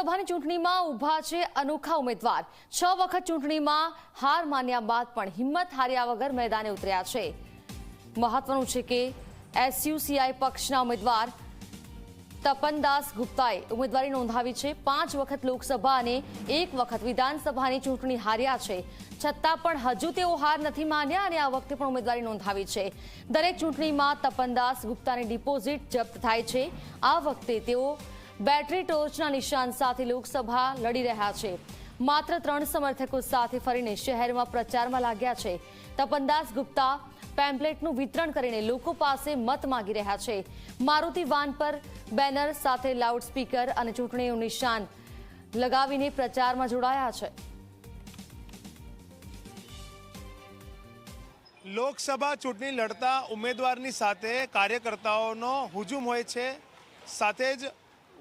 લોકસભાની ચૂંટણીમાં ઊભા છે અનોખા ઉમેદવાર. છ વખત ચૂંટણીમાં હાર માન્યા બાદ પણ હિંમત હાર્યા વગર મેદાને ઉતર્યા છે. મહત્વનું છે કે એસયુસીઆઈ પક્ષના ઉમેદવાર તપનદાસ ગુપ્તાએ ઉમેદવારી નોંધાવી છે. પાંચ વખત લોકસભા અને એક વખત વિધાનસભાની ચૂંટણી હાર્યા છે. છતાં પણ હજુ તેઓ હાર નથી માન્યા અને આ વખતે પણ ઉમેદવારી નોંધાવી છે. દરેક ચૂંટણીમાં તપનદાસ ગુપ્તાની ડિપોઝિટ જપ્ત થાય છે. આ વખતે તેઓ બેટરી ટોર્ચના નિશાન સાથે લોકસભા લડી રહ્યા છે. માત્ર ત્રણ સમર્થકો સાથે ફરીને શહેરમાં પ્રચારમાં લાગ્યા છે. તપનદાસ ગુપ્તા પેમ્પલેટનું વિતરણ કરીને લોકો પાસે મત માંગી રહ્યા છે. મારુતિ વાન પર બેનર સાથે લાઉડસ્પીકર અને ચૂંટણીનું નિશાન લગાવીને પ્રચારમાં જોડાયા છે. લોકસભા ચૂંટણી લડતા ઉમેદવારની સાથે કાર્યકર્તાઓનો હુજુમ હોય છે. સાથે જ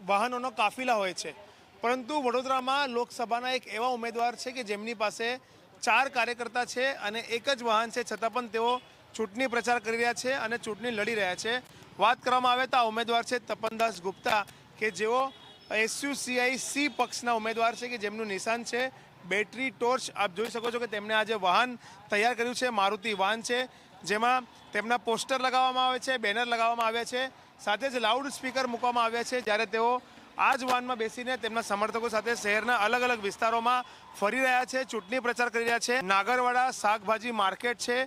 વાહનોનો કાફિલા હોય છે. પરંતુ વડોદરામાં લોકસભાના એક એવા ઉમેદવાર છે કે જેમની પાસે ચાર કાર્યકર્તા છે અને એક જ વાહન છે, છતાં પણ તેઓ ચૂંટણી પ્રચાર કરી રહ્યા છે અને ચૂંટણી લડી રહ્યા છે. વાત કરવામાં આવે તો આ ઉમેદવાર છે તપનદાસ ગુપ્તા કે જેઓ એસયુસીઆઈ સી પક્ષના ઉમેદવાર છે કે જેમનું નિશાન છે બેટરી ટોર્ચ. આપ જોઈ શકો છો કે તેમણે આજે વાહન તૈયાર કર્યું છે, મારુતિ વાહન છે, જેમાં તેમના પોસ્ટર લગાવવામાં આવે છે, બેનર લગાવવામાં આવ્યા છે. સાથે જ લાઉડ સ્પીકર મૂકવામાં આવ્યા છે, જ્યારે તેઓ આ જ વાહનમાં બેસીને તેમના સમર્થકો સાથે શહેરના અલગ અલગ વિસ્તારોમાં ફરી રહ્યા છે, ચૂંટણી પ્રચાર કરી રહ્યા છે. નાગરવાડા શાકભાજી માર્કેટ છે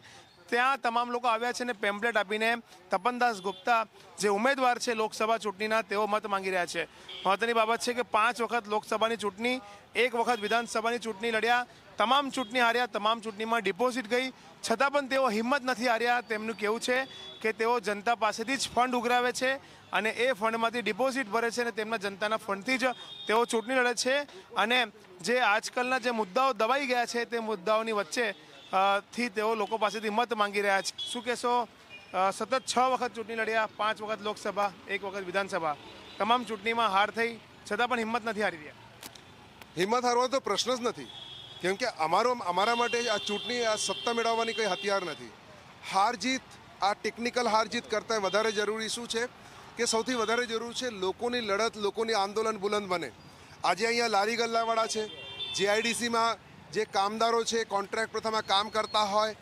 ત્યાં તમામ લોકો આવ્યા છે અને પેમ્પલેટ આપીને તપનદાસ ગુપ્તા જે ઉમેદવાર છે લોકસભા ચૂંટણીના, તેઓ મત માંગી રહ્યા છે. મહત્વની બાબત છે કે પાંચ વખત લોકસભાની ચૂંટણી, એક વખત વિધાનસભાની ચૂંટણી લડ્યા, તમામ ચૂંટણી હાર્યા, તમામ ચૂંટણીમાં ડિપોઝિટ ગઈ. છતાં પણ તેઓ હિંમત નથી હાર્યા. તેમનું કહેવું છે કે તેઓ જનતા પાસેથી જ ફંડ ઉઘરાવે છે અને એ ફંડમાંથી ડિપોઝિટ ભરે છે અને તેમના જનતાના ફંડથી જ તેઓ ચૂંટણી લડે છે. અને જે આજકાલના જે મુદ્દાઓ દબાઈ ગયા છે તે મુદ્દાઓની વચ્ચે થી તેઓ લોકો પાસેથી મત માંગી રહ્યા છે. શું કહેશો? સતત છ વખત ચૂંટણી લડ્યા, પાંચ વખત લોકસભા, એક વખત વિધાનસભા. તમામ ચૂંટણીમાં હાર થઈ, છતાં પણ હિંમત નથી હારી રહ્યા. હિંમત હારવાનો તો પ્રશ્ન જ નથી. કેમ કે અમારો, અમારા માટે આ ચૂંટણી, આ સત્તા મેળવવાની કોઈ હથિયાર નથી. હાર જીત, આ ટેકનિકલ હાર જીત કરતાં વધારે જરૂરી શું છે? કે સૌથી વધારે જરૂર છે લોકોની લડત, લોકોની આંદોલન બુલંદ બને. આજે અહીંયા લારી ગલ્લાવાળા છે. જીઆઈડીસીમાં જે કામદારો છે કોન્ટ્રાક્ટ પ્રથામાં કામ કરતા હોય,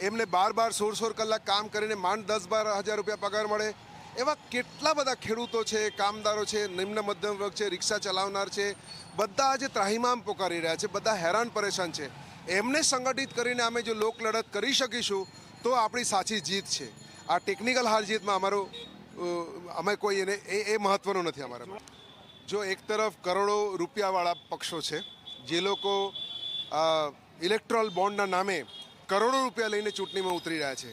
એમને બાર બાર સોળ સોળ કલાક કામ કરીને માંડ દસ બાર હજાર રૂપિયા પગાર મળે. એવા કેટલા બધા ખેડૂતો છે, કામદારો છે, નિમ્ન મધ્યમ વર્ગ છે, રિક્ષા ચલાવનાર છે, બધા આજે ત્રાહિમામ પોકારી રહ્યા છે, બધા હેરાન પરેશાન છે. એમને સંગઠિત કરીને અમે જો લોક લડત કરી શકીશું, તો આપણી સાચી જીત છે. આ ટેકનિકલ હાર જીતમાં અમારો અમે કોઈ એને, એ એ મહત્ત્વનું નથી અમારા જો એક તરફ કરોડો રૂપિયાવાળા પક્ષો છે, જે લોકો ઇલેક્ટ્રોલ બોન્ડના નામે કરોડો રૂપિયા લઈને ચૂંટણીમાં ઉતરી રહ્યા છે.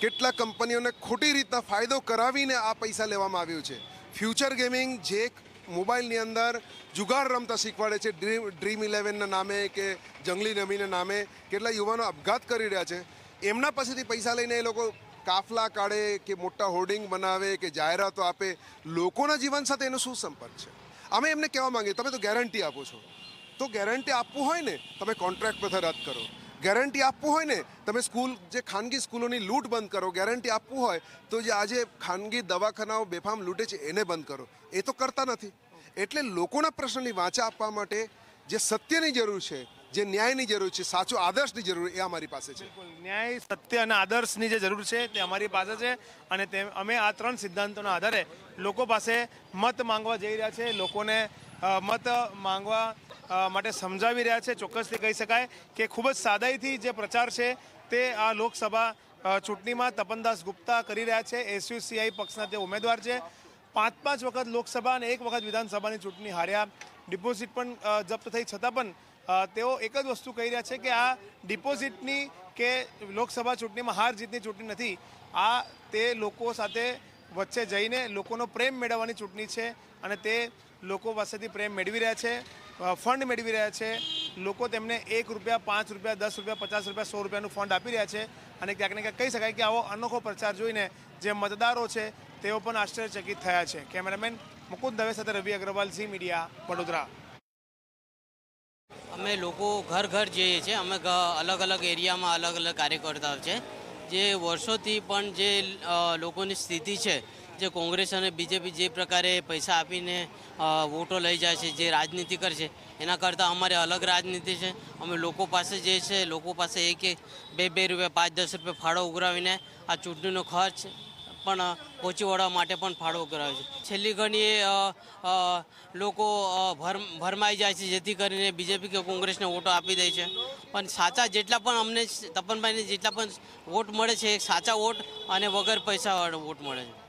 કેટલા કંપનીઓને ખોટી રીતના ફાયદો કરાવીને આ પૈસા લેવામાં આવ્યું છે. ફ્યુચર ગેમિંગ જે મોબાઈલની અંદર જુગાર રમતા શીખવાડે છે. ડ્રીમ ડ્રીમ ઇલેવનના નામે કે જંગલી નમીના નામે કેટલા યુવાનો આપઘાત કરી રહ્યા છે. એમના પાસેથી પૈસા લઈને એ લોકો કાફલા કાઢે કે મોટા હોર્ડિંગ બનાવે કે જાહેરાતો આપે. લોકોના જીવન સાથે એનો શું સંપર્ક છે? અમે એમને કહેવા માંગીએ, તમે તો ગેરંટી આપો છો. તો ગેરંટી આપવું હોય ને, તમે કોન્ટ્રાક્ટ પ્રથા રદ કરો. ગેરંટી આપવું હોય ને, તમે સ્કૂલ, જે ખાનગી સ્કૂલોની લૂંટ બંધ કરો ગેરંટી આપવું હોય, તો જે આજે ખાનગી દવાખાનાઓ બેફામ લૂંટે છે, એને બંધ કરો. એ તો કરતા નથી. એટલે લોકોના પ્રશ્નની વાંચા આપવા માટે જે સત્યની જરૂર છે, જે ન્યાયની જરૂર છે, સાચો આદર્શની જરૂર એ અમારી પાસે છે. ન્યાય, સત્ય અને આદર્શની જે જરૂર છે, તે અમારી પાસે છે અને તે અમે આ ત્રણ સિદ્ધાંતોના આધારે લોકો પાસે મત માંગવા જઈ રહ્યા છે. લોકોને મત માંગવા માટે સમજાવી રહ્યા છે. ચોક્કસથી કહી શકાય કે ખૂબ જ સાદાઈથી જે પ્રચાર છે તે આ લોકસભા ચૂંટણીમાં તપનદાસ ગુપ્તા કરી રહ્યા છે. એસયુસીઆઈ પક્ષના તે ઉમેદવાર છે પાંચ પાંચ વખત લોકસભા અને એક વખત વિધાનસભાની ચૂંટણી હાર્યા. ડિપોઝિટ પણ જપ્ત થઈ છતાં પણ તેઓ એક જ વસ્તુ કહી રહ્યા છે કે આ ડિપોઝિટની કે લોકસભા ચૂંટણીમાં હાર જીતની ચૂંટણી નથી. આ તે લોકો સાથે વચ્ચે જઈને લોકોનો પ્રેમ મેળવવાની ચૂંટણી છે અને તે લોકો પાસેથી પ્રેમ મેળવી રહ્યા છે ફંડ મેળવી રહ્યા છે. લોકો તેમને એક રૂપિયા, પાંચ રૂપિયા, દસ રૂપિયા, પચાસ રૂપિયા, સો રૂપિયાનું ફંડ આપી રહ્યા છે અને ક્યાંક ને ક્યાંક કહી શકાય કે આવો અનોખો પ્રચાર જોઈને જે મતદારો છે તેઓ પણ આશ્ચર્યચકિત થયા છે. કેમેરામેન મુકુંદ દવે સાથે રવિ અગ્રવાલ, ઝી મીડિયા, વડોદરા. અમે લોકો ઘર ઘર જઈએ છીએ. અમે અલગ અલગ એરિયામાં અલગ અલગ કાર્યકર્તાઓ છે. જે વર્ષોથી પણ જે લોકોની સ્થિતિ છે, જે કોંગ્રેસ અને બીજેપી જે પ્રકારે પૈસા આપીને વોટો લઈ જાય છે, જે રાજનીતિ કરશે, એના કરતાં અમારે અલગ રાજનીતિ છે. અમે લોકો પાસે જે છે, લોકો પાસે એક બે બે રૂપિયા, પાંચ દસ રૂપિયા ફાળો ઉઘરાવીને આ ચૂંટણીનો ખર્ચ પણ પહોંચી વળવા માટે પણ ફાળો ઉઘરાવે છે. છેલ્લી ઘણી લોકો ભર, ભરમાઈ જાય છે, જેથી કરીને બીજેપી કે કોંગ્રેસને વોટો આપી દે છે. પણ સાચા જેટલા પણ અમને તપનભાઈને જેટલા પણ વોટ મળે છે સાચા વોટ અને વગર પૈસાવાળો વોટ મળે છે.